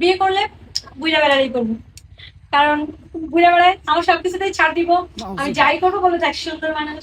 বিয়ে করলে বুঝা বেড়ারই করব। কারণ ঘুরে বেড়ায় আমার সবকিছুতেই ছাড় দিব। আমি যাই করব বলে দেখ সুন্দর মানুষ।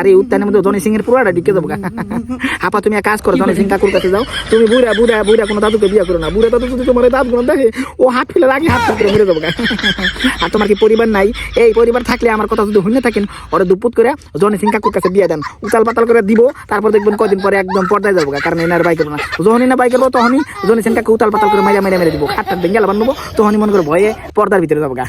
আর এই উত্তানের মধ্যে জনি সিং এর পুরোটা ঢুকে দেবো। আপা তুমি এক কাজ করো জনি সিং কাকুর কাছে যাও। তুমি বুড়া বুড়া বুড়া কোনো দাদুকে বিয়ে করো না। বুড়া দাদু যদি তোমার দাঁতগুলো দেখে ও হাত ফেলে রাখি হাত ফেলে মরে দেবো। আর তোমার কি পরিবার নাই? এই পরিবার থাকলে আমার কথা যদি শুনে থাকেন ওরা দুপুত করে জনি সিং কাকুর কাছে বিয়ে দেন। উতাল পাতাল করে দিব তারপর দেখবেন কদিন পরে একদম পর্দায় যাব কারণ এনার বাইক না। যখনই না বাইক করব তখনই জনি সিং কাকু উতাল পাতাল করে মেরে মেরে মেরে দিব। হাতটা ভেঙে লাগান নেব তখনই মনে করো ভয়ে পর্দার ভিতরে যাব গা।